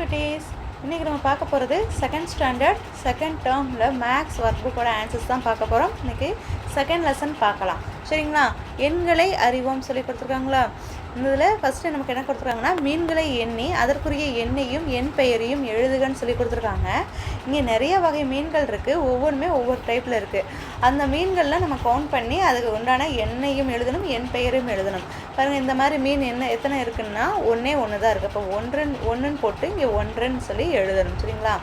குட்டீஸ் இன்றைக்கி நம்ம பார்க்க போகிறது செகண்ட் ஸ்டாண்டர்ட் செகண்ட் டேர்மில் மேக்ஸ் ஒர்க் புக்கோட ஆன்சர்ஸ் தான் பார்க்க போகிறோம் இன்றைக்கி செகண்ட் லெசன் பார்க்கலாம். சரிங்களா? எண்களை அறிவோம் சொல்லி கொடுத்துருக்காங்களா? இதில் ஃபஸ்ட்டு நமக்கு என்ன கொடுத்துருக்காங்கன்னா மீன்களை எண்ணி அதற்குரிய எண்ணையும் எண் பெயரையும் எழுதுகன்னு சொல்லி கொடுத்துருக்காங்க. இங்கே நிறைய வகை மீன்கள் இருக்குது ஒவ்வொன்றுமே ஒவ்வொரு டைப்பில் இருக்குது அந்த மீன்கள்லாம் நம்ம கவுண்ட் பண்ணி அதுக்கு உண்டான எண்ணையும் எழுதணும் எண் பெயரையும் எழுதணும். பாருங்கள் இந்த மாதிரி மீன் என்ன எத்தனை இருக்குன்னா ஒன்றே ஒன்று தான் இருக்குது அப்போ ஒன்றுன்னு ஒன்றுன்னு போட்டு இங்கே ஒன்றுன்னு சொல்லி எழுதணும் சரிங்களா?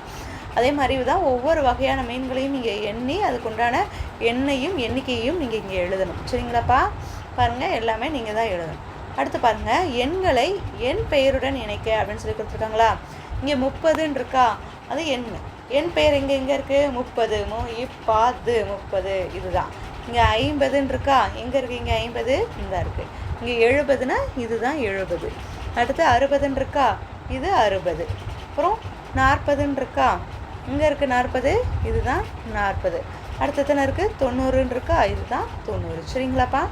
அதே மாதிரி தான் ஒவ்வொரு வகையான மீன்களையும் நீங்கள் எண்ணி அதுக்குண்டான எண்ணையும் எண்ணிக்கையையும் நீங்கள் இங்கே எழுதணும் சரிங்களாப்பா? பாருங்கள் எல்லாமே நீங்கள் தான் எழுதணும். அடுத்து பாருங்கள் எண்களை எண் பெயருடன் இணைக்க அப்படின்னு சொல்லி கொடுத்துருக்காங்களா? இங்கே முப்பதுன்னு இருக்கா? அது எண் எண் பெயர் எங்கே எங்கே இருக்குது முப்பது. மு இப்பாது முப்பது. இதுதான். இங்கே ஐம்பதுன்னு இருக்கா? எங்கே இருக்குது இங்கே ஐம்பது. இந்த இருக்குது இங்கே எழுபதுன்னா இதுதான் எழுபது. அடுத்து அறுபதுன்னு இருக்கா? இது அறுபது. அப்புறம் நாற்பதுன்னு இருக்கா? இங்கே இருக்குது நாற்பது. இதுதான் நாற்பது. அடுத்து எத்தனை இருக்குது தொண்ணூறுன்னு இருக்கா? இதுதான் தொண்ணூறு. சரிங்களாப்பா?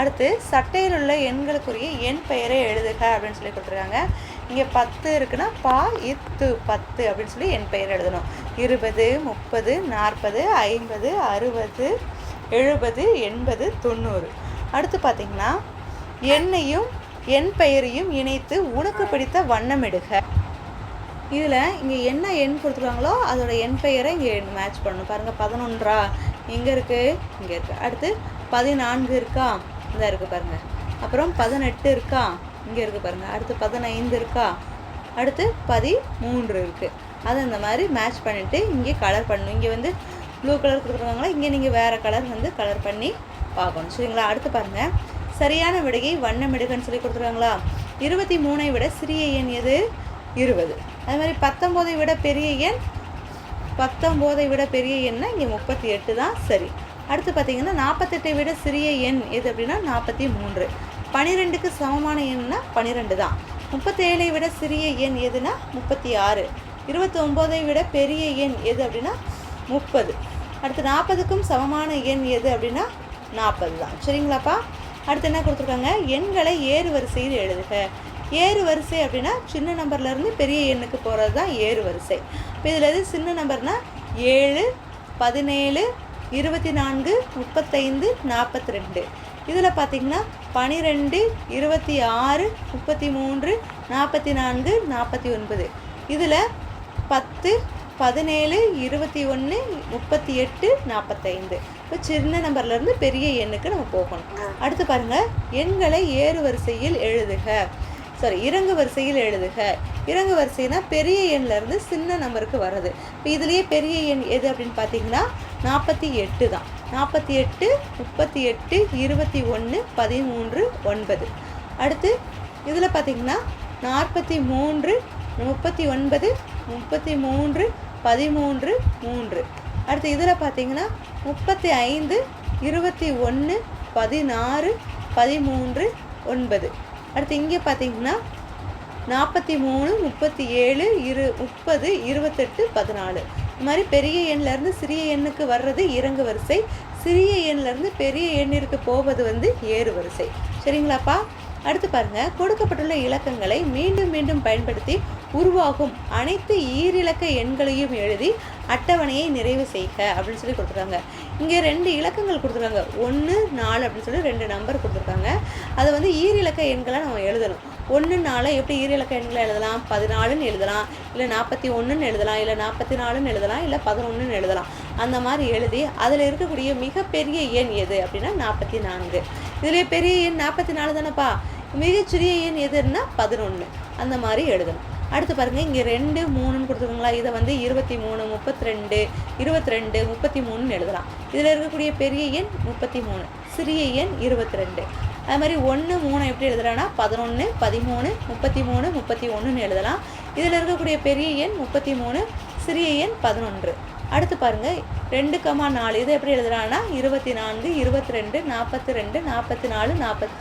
அடுத்து சட்டையில் உள்ள எண்களுக்குரிய எண் பெயரை எழுதுக அப்படின்னு சொல்லி கொடுத்துருக்காங்க. இங்கே பத்து இருக்குன்னா பா இத்து பத்து அப்படின்னு சொல்லி என் பெயர் எழுதணும். இருபது முப்பது நாற்பது ஐம்பது அறுபது எழுபது எண்பது தொண்ணூறு. அடுத்து பார்த்திங்கன்னா எண்ணையும் என் பெயரையும் இணைத்து உனக்கு பிடித்த வண்ணமிடுக இதில் இங்கே என்ன எண் கொடுத்துருக்காங்களோ அதோட எண் பெயரை இங்கே மேட்ச் பண்ணணும். பாருங்கள் பதினொன்றா. எங்கே இருக்குது இங்கே இருக்குது அடுத்து பதினான்கு இருக்கா? இந்த இருக்குது பாருங்கள் அப்புறம் பதினெட்டு இருக்கா? இங்கே இருக்குது பாருங்கள் அடுத்து பதினைந்து இருக்கா? அடுத்து பதிமூன்று இருக்குது அதை இந்த மாதிரி மேட்ச் பண்ணிவிட்டு இங்கே கலர் பண்ணணும். இங்கே வந்து ப்ளூ கலர் கொடுத்துருக்காங்களா? இங்கே நீங்கள் வேறு கலர் வந்து கலர் பண்ணி பார்க்கணும். சரிங்களா? அடுத்து பாருங்கள் சரியான விடையை வண்ணமிடுகன்னு சொல்லி கொடுத்துருக்காங்களா? இருபத்தி மூணை விட சிறிய எண் எது? இருபது. அது மாதிரி பத்தொம்போதை விட பெரிய எண் பத்தொம்போதை விட பெரிய எண்ணெய் இங்கே முப்பத்தி எட்டு தான் சரி. அடுத்து பார்த்தீங்கன்னா நாற்பத்தெட்டை விட சிறிய எண் எது அப்படின்னா நாற்பத்தி மூன்று. பனிரெண்டுக்கு சமமான எண்னா பன்னிரெண்டு தான். முப்பத்தேழை விட சிறிய எண் எதுனா முப்பத்தி ஆறு. இருபத்தி ஒம்போதை விட பெரிய எண் எது அப்படின்னா முப்பது. அடுத்து நாற்பதுக்கும் சமமான எண் எது அப்படின்னா நாற்பது தான். சரிங்களாப்பா? அடுத்து என்ன கொடுத்துருக்காங்க? எண்களை ஏறு வரிசையில் எழுதுக. ஏறு வரிசை அப்படின்னா சின்ன நம்பர்லேருந்து பெரிய எண்ணுக்கு போகிறது தான் ஏறு வரிசை. இப்போ இதில் எது சின்ன நம்பர்னால் ஏழு பதினேழு இருபத்தி நான்கு முப்பத்தைந்து நாற்பத்தி ரெண்டு இதில் பார்த்திங்கன்னா பனிரெண்டு இருபத்தி ஆறு முப்பத்தி மூன்று நாற்பத்தி நான்கு நாற்பத்தி ஒன்பது. இதில் பத்து பதினேழு இருபத்தி ஒன்று முப்பத்தி எட்டு நாற்பத்தைந்து. இப்போ சின்ன நம்பர்லேருந்து பெரிய எண்ணுக்கு நம்ம போகணும். அடுத்து பாருங்கள் எண்களை ஏறு வரிசையில் எழுதுக. சாரி இறங்கு வரிசையில் எழுதுக. இறங்கு வரிசைனா பெரிய எண்ணிலேருந்து சின்ன நம்பருக்கு வர்றது. இப்போ இதுலேயே பெரிய எண் எது அப்படின்னு பார்த்தீங்கன்னா நாற்பத்தி எட்டு தான். நாற்பத்தி எட்டு முப்பத்தி எட்டு இருபத்தி ஒன்று பதிமூன்று ஒன்பது. அடுத்து இதில் பார்த்திங்கன்னா நாற்பத்தி மூன்று முப்பத்தி ஒன்பது முப்பத்தி மூன்று பதிமூன்று மூன்று. அடுத்து இதில் பார்த்தீங்கன்னா முப்பத்தி ஐந்து இருபத்தி ஒன்று பதினாறு பதிமூன்று ஒன்பது. அடுத்து இங்கே பார்த்தீங்கன்னா நாற்பத்தி மூணு முப்பத்தி ஏழு இரு முப்பது இருபத்தெட்டு பதினாலு. இந்த மாதிரி பெரிய எண்ணிலேருந்து சிறிய எண்ணுக்கு வர்றது இறங்கு வரிசை சிறிய எண்ணிலேருந்து பெரிய எண்ணிற்கு போவது வந்து ஏறு வரிசை. சரிங்களாப்பா? அடுத்து பாருங்க. கொடுக்கப்பட்டுள்ள இலக்கங்களை மீண்டும் மீண்டும் பயன்படுத்தி உருவாகும் அனைத்து ஈரிலக்க எண்களையும் எழுதி அட்டவணையை நிறைவு செய்க அப்படின்னு சொல்லி கொடுத்துருக்காங்க. இங்கே ரெண்டு இலக்கங்கள் கொடுத்துருக்காங்க. ஒன்று நாலு அப்படின்னு சொல்லி ரெண்டு நம்பர் கொடுத்துருக்காங்க. அதை வந்து ஈரிலக்க எண்களை நம்ம எழுதணும். ஒன்று நாலு எப்படி ஈரிலக்க எண்களை எழுதலாம்? பதினாலுன்னு எழுதலாம். இல்லை நாற்பத்தி ஒன்றுன்னு எழுதலாம். இல்லை நாற்பத்தி நாலுன்னு எழுதலாம். இல்லை பதினொன்றுன்னு எழுதலாம். அந்த மாதிரி எழுதி அதில் இருக்கக்கூடிய மிகப்பெரிய எண் எது அப்படின்னா நாற்பத்தி நான்கு இதுலேயே பெரிய எண் நாற்பத்தி நாலு தானேப்பா. மிகச்சிறிய எண் எதுன்னா பதினொன்று அந்த மாதிரி எழுதணும். அடுத்து பாருங்கள் இங்கே ரெண்டு மூணுன்னு கொடுத்துருக்காங்களா இதை வந்து இருபத்தி மூணு முப்பத்தி ரெண்டு இருபத்தி ரெண்டு முப்பத்தி மூணுன்னு எழுதலாம். இதில் இருக்கக்கூடிய பெரிய எண் முப்பத்தி மூணு சிறிய எண் இருபத்தி ரெண்டு அது மாதிரி ஒன்று மூணு எப்படி எழுதுறான்னா பதினொன்று பதிமூணு முப்பத்தி மூணு முப்பத்தி ஒன்றுன்னு எழுதலாம். இதில் இருக்கக்கூடிய பெரிய எண் முப்பத்தி மூணு சிறிய எண் பதினொன்று. அடுத்து பாருங்கள் ரெண்டு கமா நாலு இதை எப்படி எழுதுறான்னா இருபத்தி நான்கு இருபத்தி ரெண்டு நாற்பத்தி ரெண்டு நாற்பத்தி நாலு நாற்பத்தி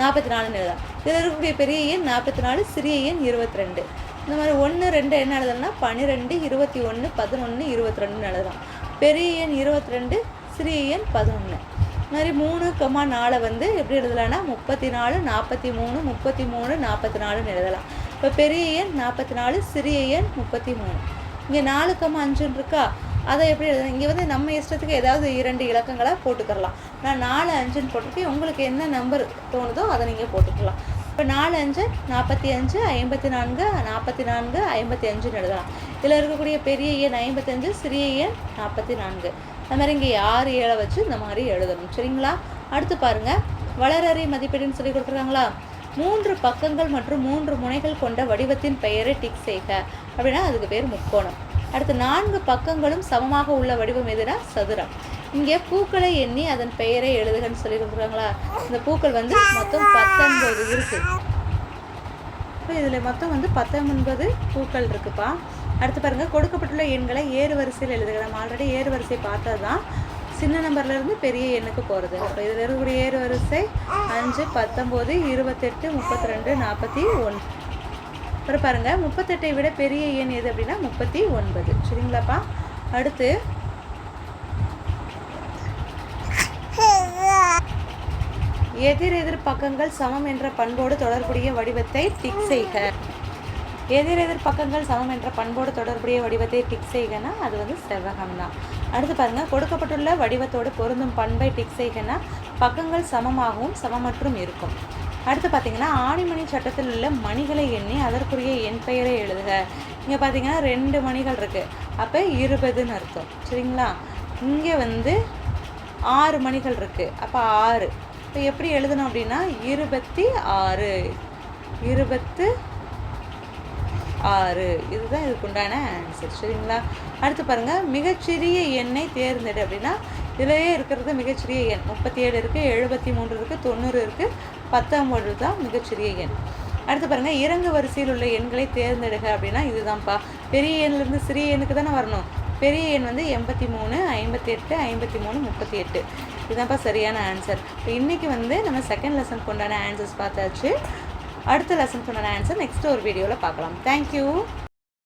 நாற்பத்தி நாலுன்னு எழுதலாம். இதில் இருக்கக்கூடிய பெரிய எண் நாற்பத்தி நாலு சிறிய எண் இருபத்தி ரெண்டு இந்த மாதிரி ஒன்று ரெண்டு என்ன எழுதலன்னா பன்னிரெண்டு இருபத்தி ஒன்று பதினொன்று இருபத்தி ரெண்டுன்னு எழுதலாம். பெரிய எண் இருபத்தி ரெண்டு சிறிய எண் பதினொன்று இந்த மாதிரி மூணு கம்மா நாலை வந்து எப்படி எழுதலாம்னா முப்பத்தி நாலு நாற்பத்தி மூணு முப்பத்தி மூணு நாற்பத்தி நாலுன்னு எழுதலாம். இப்போ பெரிய எண் நாற்பத்தி நாலு சிறிய எண் முப்பத்தி மூணு. இங்கே நாலு கம்மா அஞ்சுன்னு இருக்கா? அதை எப்படி எழுதணும் இங்கே வந்து நம்ம இஷ்டத்துக்கு ஏதாவது இரண்டு இலக்கங்களை போட்டுக்கிறலாம். நான் நாலு அஞ்சுன்னு போட்டுட்டு உங்களுக்கு என்ன நம்பர் தோணுதோ அதை நீங்கள் போட்டுக்கலாம். இப்போ நாலு அஞ்சு நாற்பத்தி அஞ்சு ஐம்பத்தி நான்கு நாற்பத்தி நான்கு ஐம்பத்தி அஞ்சுன்னு எழுதலாம். இதில் இருக்கக்கூடிய பெரிய எண் ஐம்பத்தஞ்சு சிறிய எண் நாற்பத்தி நான்கு அது மாதிரி இங்கே ஆறு ஏழை வச்சு இந்த மாதிரி எழுதணும். சரிங்களா? அடுத்து பாருங்கள் வளரறை மதிப்பீடுன்னு சொல்லி கொடுத்துருக்காங்களா? மூன்று பக்கங்கள் மற்றும் மூன்று முனைகள் கொண்ட வடிவத்தின் பெயரை டிக் செய்க. அப்படின்னா அதுக்கு பேர் முக்கோணம். அடுத்து நான்கு பக்கங்களும் சமமாக உள்ள வடிவம் எதுனா? சதுரம். இங்கே பூக்களை எண்ணி அதன் பெயரை எழுதுகன்னு சொல்லி கொடுக்குறாங்களா இந்த பூக்கள் வந்து மொத்தம் பத்து இருக்கு. இப்போ இதில் மொத்தம் வந்து பத்தொன்பது பூக்கள் இருக்குப்பா. அடுத்து பாருங்கள் கொடுக்கப்பட்டுள்ள எண்களை ஏறு வரிசையில் எழுதுக. நம்ம ஆல்ரெடி ஏறு வரிசை பார்த்தது தான் சின்ன நம்பர்லேருந்து பெரிய எண்ணுக்கு போகிறது அப்போ இதில் இருக்கக்கூடிய ஏறு வரிசை அஞ்சு பத்தொம்போது இருபத்தெட்டு முப்பத்தி ரெண்டு நாற்பத்தி ஒன்று. அப்புறம் பாருங்கள் முப்பத்தெட்டை விட பெரிய எண் எது அப்படின்னா முப்பத்தி ஒன்பது. சரிங்களாப்பா? அடுத்து எதிர் எதிர் பக்கங்கள் சமம் என்ற பண்போடு தொடர்புடைய வடிவத்தை டிக் செய்க. எதிர் எதிர் பக்கங்கள் சமம் என்ற பண்போடு தொடர்புடைய வடிவத்தை டிக் செய்கனா அது வந்து செவ்வகம் தான் அடுத்து பாருங்க கொடுக்கப்பட்டுள்ள வடிவத்தோடு பொருந்தும் பண்பை டிக் செய்கனா பக்கங்கள் சமமாகவும் சமமற்றும் இருக்கும். அடுத்து பார்த்தீங்கன்னா ஆணிமணி சட்டத்தில் உள்ள மணிகளை எண்ணி அதற்குரிய எண் பெயரை எழுதுக. இங்கே பார்த்தீங்கன்னா ரெண்டு மணிகள் இருக்குது அப்போ இருபதுன்னு அர்த்தம். சரிங்களா? இங்கே வந்து ஆறு மணிகள் இருக்குது அப்போ ஆறு. இப்போ எப்படி எழுதணும் அப்படின்னா இருபத்தி ஆறு. இருபத்து ஆறு. இதுதான் இதுக்கு உண்டான ஆன்சர் சரிங்களா? அடுத்து பாருங்கள் மிகச்சிறிய எண்ணை தேர்ந்தெடு அப்படின்னா இதிலேயே இருக்கிறது மிகச்சிறிய எண். முப்பத்தி ஏழு இருக்குது எழுபத்தி மூன்று இருக்குது தொண்ணூறு இருக்குது பத்தொம்பது தான் மிகச்சிறிய எண். அடுத்து பாருங்கள் இறங்கு வரிசையில் உள்ள எண்களை தேர்ந்தெடுக அப்படின்னா இதுதான்ப்பா. பெரிய எண்ணிலிருந்து சிறிய எண்ணுக்கு தானே வரணும். பெரிய எண் வந்து எண்பத்தி மூணு ஐம்பத்தி எட்டு ஐம்பத்தி மூணு முப்பத்தி எட்டு இதுதான்ப்பா சரியான ஆன்சர் இப்போ இன்றைக்கி வந்து நம்ம செகண்ட் லெசன் கொண்டான ஆன்சர்ஸ் பார்த்தாச்சு. அடுத்த லெசனுக்கு உண்டான ஆன்சர் நெக்ஸ்ட் ஒரு வீடியோவில் பார்க்கலாம். தேங்க்யூ